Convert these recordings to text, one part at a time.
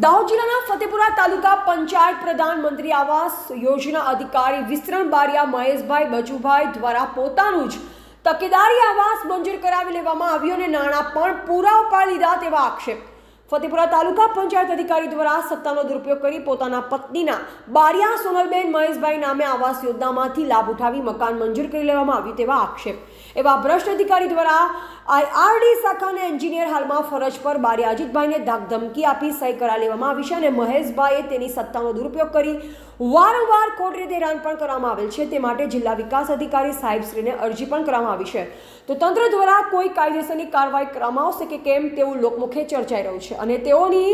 દાહોદ જિલ્લાના ફતેપુરા તાલુકા પંચાયત પ્રધાનમંત્રી આવાસ યોજના અધિકારી વિસ્તરણ બારિયા મહેશભાઈ બજુભાઈ દ્વારા પોતાનું જ તકેદારી આવાસ મંજૂર કરાવી લેવામાં આવ્યો અને નાણાં પણ પૂરા ઉપાડી લીધા તેવા આક્ષેપ ફતેપુરા તાલુકા પંચાયત અધિકારી દ્વારા સત્તાનો દુરુપયોગ કરી પોતાના પત્નીના બારિયા સોનલબેન મહેશભાઈ નામે આવાસ યોજનામાંથી લાભ ઉઠાવી મકાન મંજૂર કરી લેવામાં આવ્યું તેવા આક્ષેપ. એવા ભ્રષ્ટ અધિકારી દ્વારા આઈઆરડી શાખાના એન્જિનિયર હાલમાં ફરજ પર બારિયા અજીતભાઈને ધાકધમકી આપી સહી કરા લેવામાં આવી છે અને મહેશભાઈએ તેની સત્તાનો દુરુપયોગ કરી વારંવાર ખોટી રીતે હેરાન પણ કરવામાં આવેલ છે. તે માટે જિલ્લા વિકાસ અધિકારી સાહેબશ્રીને અરજી પણ કરવામાં આવી છે. તો તંત્ર દ્વારા કોઈ કાયદેસરની કાર્યવાહી કરવામાં આવશે કે કેમ તેવું લોકમુખે ચર્ચાઈ રહ્યું છે. અને તેઓની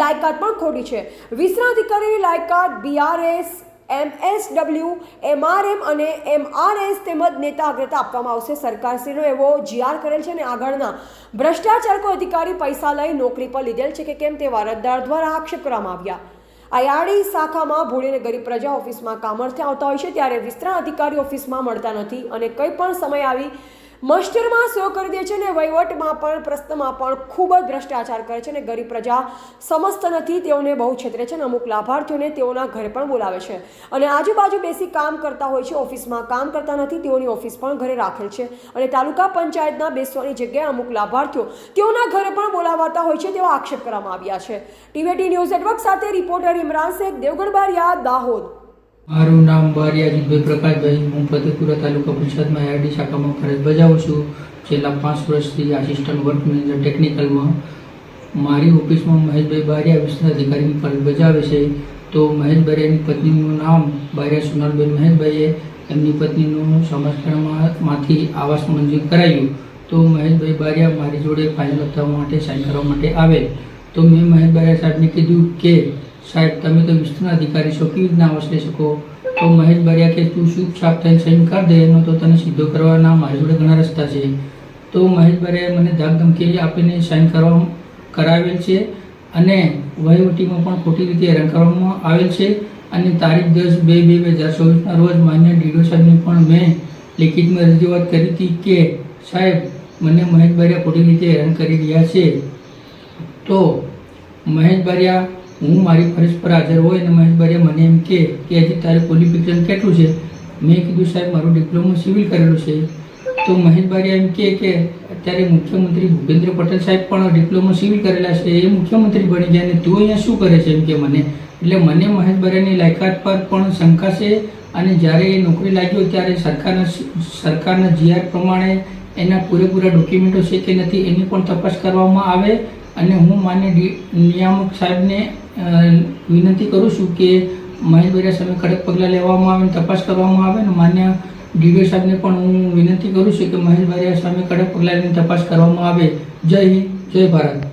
લાયકાત પણ ખોટી છે. વિસ્તરણ અધિકારીની લાયકાત બીઆરએસ એમએસડબલ્યુ એમઆરએમ અને એમઆરએસ તેમજ નેતા અગ્રતા આપવામાં આવશે. સરકારશ્રીનો એવો જીઆર કરેલ છે અને આગળના ભ્રષ્ટાચાર કોઈ અધિકારી પૈસા લઈ નોકરી પર લીધેલ છે કે કેમ તે વારસદાર દ્વારા આક્ષેપ કરવામાં આવ્યા. અયાળી શાખામાં ભૂલીને ગરીબ પ્રજા ઓફિસમાં કામર્થે આવતા હોય છે ત્યારે વિસ્તરણ અધિકારી ઓફિસમાં મળતા નથી અને કંઈ પણ સમય આવી મસ્ટરમાં શો કરી દે છે અને વહીવટમાં પણ, પ્રશ્નમાં પણ ખૂબ જ ભ્રષ્ટાચાર કરે છે અને ગરીબ પ્રજા સમસ્ત નથી, તેઓને બહુ છેતરે છે અને અમુક લાભાર્થીઓને તેઓના ઘરે પણ બોલાવે છે. અને આજુબાજુ બેસી કામ કરતા હોય છે, ઓફિસમાં કામ કરતા નથી, તેઓની ઓફિસ પણ ઘરે રાખેલ છે. અને તાલુકા પંચાયતના બેસવાની જગ્યાએ અમુક લાભાર્થીઓ તેઓના ઘરે પણ બોલાવાતા હોય છે તેવા આક્ષેપ કરવામાં આવ્યા છે. ટીવીટી ન્યૂઝ નેટવર્ક સાથે રિપોર્ટર ઇમરાન શેખ દેવગઢ બારિયા, દાહોદ. મારું નામ બારિયા જીતભાઈ પ્રકાશભાઈ. હું ફતેપુરા તાલુકા પંચાયતમાં આઈઆરડી શાખામાં ફરજ બજાવું છું. છેલ્લા પાંચ વર્ષથી આસિસ્ટન્ટ વર્ક મેનેજર ટેકનિકલમાં મારી ઓફિસમાં મહેશભાઈ બારિયા વિસ્તૃત અધિકારીની ફરજ બજાવે છે. તો મહેશ બારિયાની પત્નીનું નામ બારિયા સોનલબેન મહેશભાઈએ એમની પત્નીનું સમર્થનમાંથી આવાસ મંજૂર કરાયું. તો મહેશભાઈ બારિયા મારી જોડે ફાઇનલ લખવા માટે સાઇન કરવા માટે આવેલ. તો મેં મહેશ બારિયા સાહેબને કીધું કે સાહેબ, તમે તો વિસ્તૃત અધિકારી છો, કેવી રીતના આવાસ શકો તો મહેશ બારિયા કે તું છાપ થઈને સહી કર દે? એનો તો તને સીધો કરવાના મારી જોડે ઘણા રસ્તા છે. તો મહેશ બારિયાએ મને ધાકધમકી આપીને સાઇન કરવા કરાવેલ છે? અને વહીવટીમાં પણ ખોટી રીતે હેરાન કરવામાં આવેલ છે? અને તારીખ દસ બે બે બે હજાર ચોવીસના રોજ માન્ય ડીડો સાહેબને પણ મેં લેખિતમાં રજૂઆત કરી હતી કે, સાહેબ, મને મહેશ બારિયા ખોટી રીતે હેરાન કરી રહ્યા છે. તો મહેશ બારિયા હું મારી ફરજ પર હાજર હોય અને મહેશભાઈએ મને એમ કે કે હજી તારે ક્વોલિફિકેશન કેટલું છે? મેં કીધું, સાહેબ, મારું ડિપ્લોમા સિવિલ કરેલું છે. તો મહેશભાઈએ એમ કહે કે અત્યારે મુખ્યમંત્રી ભૂપેન્દ્ર પટેલ સાહેબ પણ ડિપ્લોમા સિવિલ કરેલા છે. એ મુખ્યમંત્રી બની ગયા અને તું અહીંયા શું કરે છે? એમ કે મને. એટલે મને મહેશ બારિયાની લાયકાત પર પણ શંકા છે અને જ્યારે એ નોકરી લાગ્યો ત્યારે સરકારના સરકારના જીઆર પ્રમાણે એના પૂરેપૂરા ડોક્યુમેન્ટો છે કે નથી એની પણ તપાસ કરવામાં આવે અને હું માન્ય નિયામક સાહેબને વિનંતી કરું છું કે મહેશ બારિયા સામે કડક પગલાં લેવામાં આવે અને તપાસ કરવામાં આવે અને માન્ય ડીડીઓ સાહેબને પણ હું વિનંતી કરું છું કે મહેશ બારિયા સામે કડક પગલાં લઈને તપાસ કરવામાં આવે. જય હિન્દ, જય ભારત.